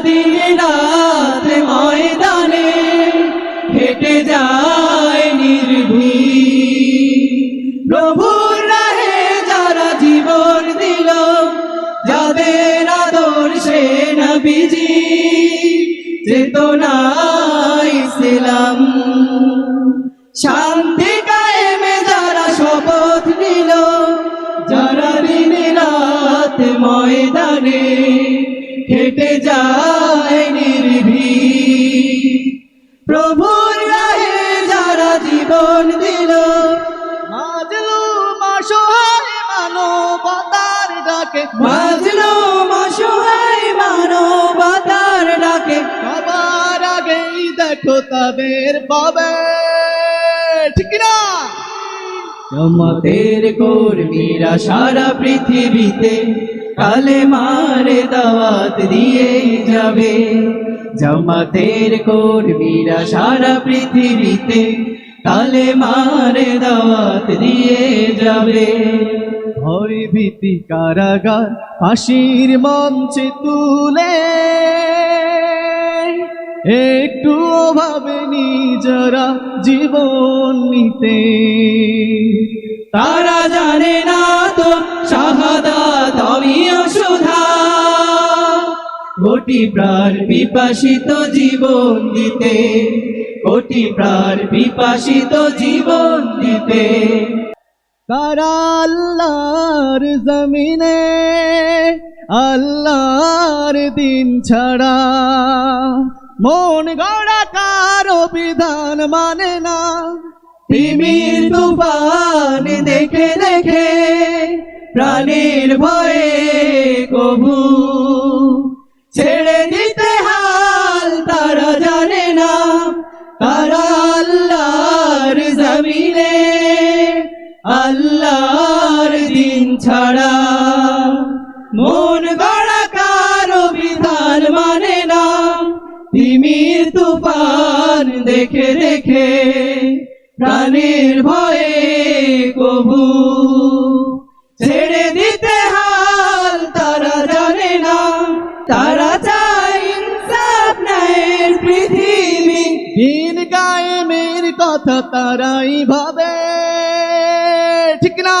দিন রাত ময়দানে হেঁটে যায় নির্ভীক। প্রভুর রাহে যারা জীবন দিল, যাদের আদর্শে নবীজি। চেতনা ইসলাম শান্তি হেঁটে যায় নির্ভীক। প্রভুর রাহে যারা জীবন দিল মাজলুম অসহায় মানবতার ডাকে। মাজলুম অসহায় মানবতার ডাকে। সবার আগেই দেখো তাদের পাবে। ঠিক না জমাতের কর্মীরা সারা পৃথিবীতে কালে মারে দাওয়াত দিয়ে যাবে। জামাতের কর্মীরা সারা পৃথিবীতে কালে মারে দাওয়াত দিয়ে যাবে। ভয় ভীতি কারাগার ফাঁসির মঞ্চে তুলে, একটু ভাবে নিজরা জীবন নিতে। তারা কোটি প্রাণ বিপাসিত জীবন দিতে, কোটি প্রাণ বিপাসিত জীবন দিতে। আল্লাহর জমিনে, আল্লাহর দিন ছাড়া মন গড়া কারও বিধান মানে না। তিমির তুফান দেখে দেখে প্রাণের ভয়ে কবু ছাড়া মন গড়া কারও বিধান মানে না তিমির তুফান দেখে দেখে, প্রাণের ভয়ে কবু ছেড়ে দিতে হাল তারা জানে না তারা চায় ইনসাফ ন্যায়ের পৃথিবী। দিন গায়েমের কথা তারাই ভাবে, ঠিক না